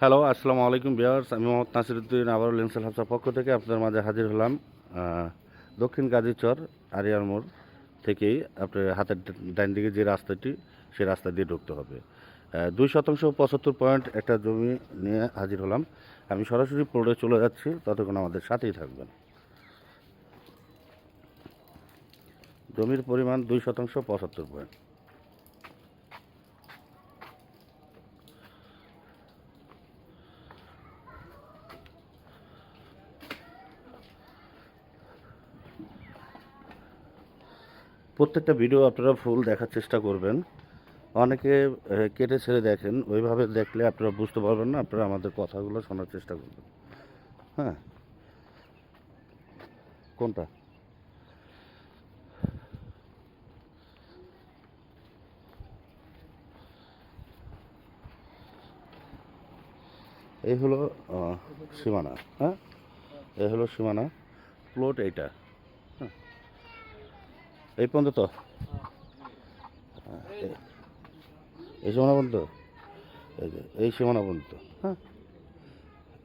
Hello আসসালামু আলাইকুম বিয়ার্স আমি মোহাম্মদ নাসিরুদ্দিন আবার লেন্সেল হাফসার পক্ষ থেকে আপনাদের মাঝে হাজির হলাম দক্ষিণ গাজীচর, আরিয়ার মোড় থেকেই আপনার হাতের ডাইন দিকে যে রাস্তাটি সেই রাস্তা দিয়ে ঢুকতে হবে। দুই শতাংশ পঁচাত্তর পয়েন্ট একটা জমি নিয়ে হাজির হলাম। আমি সরাসরি পড়ে চলে যাচ্ছি, ততক্ষণ আমাদের সাথেই থাকবেন। জমির পরিমাণ দুই শতাংশ পঁচাত্তর পয়েন্ট। প্রত্যেকটা ভিডিও আপনারা ফুল দেখার চেষ্টা করবেন। অনেকে কেটে ছেড়ে দেখেন, ওইভাবে দেখলে আপনারা বুঝতে পারবেন না, আপনারা আমাদের কথাগুলো শোনার চেষ্টা করবেন। হ্যাঁ। কোনটা? এই হলো সীমানা হ্যাঁ? এই হলো সীমানা প্লট এইটা। এই পর্যন্ত তো? হ্যাঁ, এই সীমানা পর্যন্ত? এই যে এই সীমানা পর্যন্ত হ্যাঁ?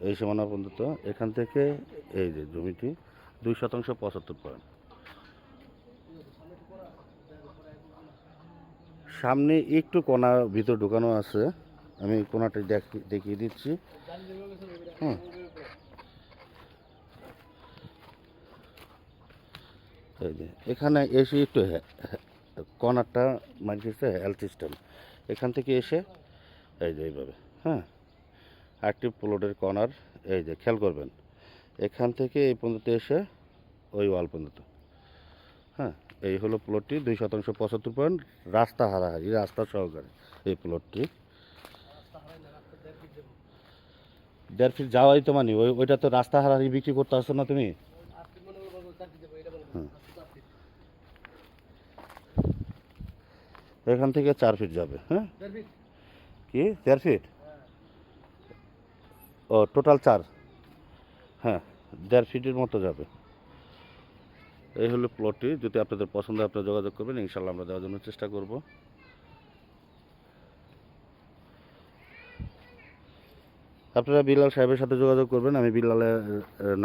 এই সীমানা পর্যন্ত এখান থেকে এই যে জমিটি দুই শতাংশ পঁচাত্তর পয়েন্ট। সামনে একটু কোনা ভিতর ঢুকানো আছে। আমি কোনাটা দেখি- দেখিয়ে দিচ্ছি। হুম। এই যে এখানে এসে একটু কর্নারটা মারিয়েছে হেলথ সিস্টেম এখান থেকে এসে এই যে এইভাবে হ্যাঁ অ্যাক্টিভ প্লোডের কর্নার এই যে খেয়াল করবেন। এখান থেকে এই পর্যন্ত এসে ওই ওয়াল পর্যন্ত হ্যাঁ এই হলো প্লটটি দুই শতাংশ পঁচাত্তর পয়েন্ট রাস্তা হারাহারি রাস্তা সহকারে এই প্লটটি দেড় ফিট যাওয়াই তো মানে ওই ওইটা তো রাস্তা হারাহারি বিক্রি করতে আসছো না তুমি? হুম। এখান থেকে চার ফিট যাবে হ্যাঁ? কি? চার ফিট ও টোটাল চার। হ্যাঁ দেড় ফিটের মতো যাবে। এই হলো প্লটটি যদি আপনাদের পছন্দ হয় আপনারা যোগাযোগ করবেন। ইনশাল্লাহ আমরা দেওয়ার জন্য চেষ্টা করব। আপনারা বিল্লাল সাহেবের সাথে যোগাযোগ করবেন। আমি বিল্লালের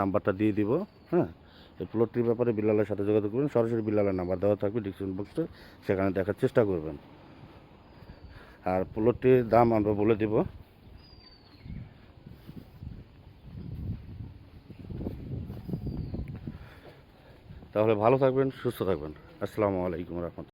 নাম্বারটা দিয়ে দিব হ্যাঁ? এই প্লটটির ব্যাপারে বিল্লালের সাথে যোগাযোগ করবেন সরাসরি বিল্লালের নাম্বার দেওয়া থাকবে ডিসক্রিপশন বক্সে সেখানে দেখার চেষ্টা করবেন। আর প্লটটির দাম আমরা বলে দেব। তাহলে ভালো থাকবেন, সুস্থ থাকবেন। আসসালামু আলাইকুম রহমতুল্লাহ।